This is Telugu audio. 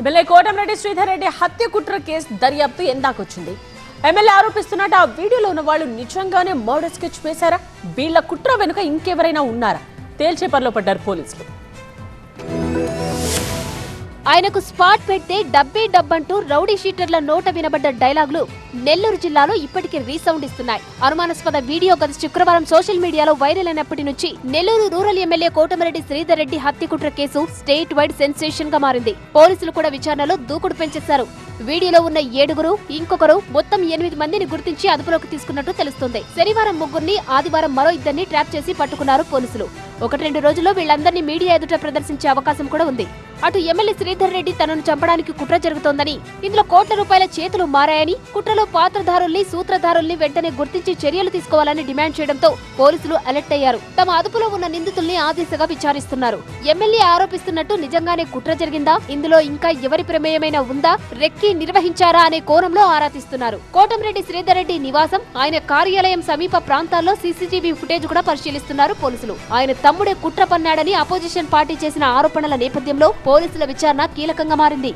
ఎమ్మెల్యే కోటమిరెడ్డి శ్రీధర్ రెడ్డి హత్య కుట్ర కేసు దర్యాప్తు ఎందాకొచ్చింది. ఎమ్మెల్యే ఆరోపిస్తున్నట్టు ఆ వీడియోలో ఉన్న వాళ్ళు నిజంగానే మర్డర్ స్కెచ్ వేశారా? వీళ్ళ కుట్ర వెనుక ఇంకెవరైనా ఉన్నారా? తేల్చే పనిలో పడ్డారు పోలీసులు. ఆయనకు స్పాట్ పెడితే డబ్బే డబ్బంటూ రౌడీ షీటర్ల నోట వినబడ్డ డైలాగులు నెల్లూరు జిల్లాలో ఇప్పటికీ రీసౌండ్ ఇస్తున్నాయి. అనుమానాస్పద వీడియో గత శుక్రవారం సోషల్ మీడియాలో వైరల్ అయినప్పటి నుంచి నెల్లూరు రూరల్ ఎమ్మెల్యే కోటమిరెడ్డి శ్రీధర్ రెడ్డి హత్య కుట్ర కేసు స్టేట్ వైడ్ సెన్సేషన్గా మారింది. పోలీసులు కూడా విచారణలో దూకుడు పెంచేశారు. వీడియోలో ఉన్న ఏడుగురు ఇంకొకరు మొత్తం ఎనిమిది మందిని గుర్తించి అదుపులోకి తీసుకున్నట్టు తెలుస్తుంది. శనివారం ముగ్గురిని ఆదివారం మరో ఇద్దరిని ట్రాప్ చేసి పట్టుకున్నారు పోలీసులు. ఒకటి రెండు రోజుల్లో వీళ్ళందరినీ మీడియా ఎదుట ప్రదర్శించే అవకాశం కూడా ఉంది. అటు ఎమ్మెల్యే శ్రీధర్ రెడ్డి తనను చంపడానికి కుట్ర జరుగుతోందని ఇందులో కోట్ల రూపాయల చేతులు మారాయని కుట్రలో పాత్రధారుల్ని సూత్రధారుల్ని వెంటనే గుర్తించి చర్యలు తీసుకోవాలని డిమాండ్ చేయడంతో పోలీసులు అలర్ట్ అయ్యారు. తమ అదుపులో ఉన్న నిందితుల్ని ఆ దిశగా విచారిస్తున్నారు. ఎమ్మెల్యే ఆరోపిస్తున్నట్టు నిజంగానే కుట్ర జరిగిందా? ఇందులో ఇంకా ఎవరి ప్రమేయమైనా ఉందా? రెక్కి నిర్వహించారా అనే కోణంలో ఆరా తీస్తున్నారు. కోటంరెడ్డి శ్రీధర్ రెడ్డి నివాసం. ఆయన కార్యాలయం సమీప ప్రాంతాల్లో సీసీటీవీ ఫుటేజ్ కూడా పరిశీలిస్తున్నారు పోలీసులు. ఆయన తమ్ముడే కుట్ర పన్నాడని అపోజిషన్ పార్టీ చేసిన ఆరోపణల నేపథ్యంలో పోలీసుల విచారణ కీలకంగా మారింది.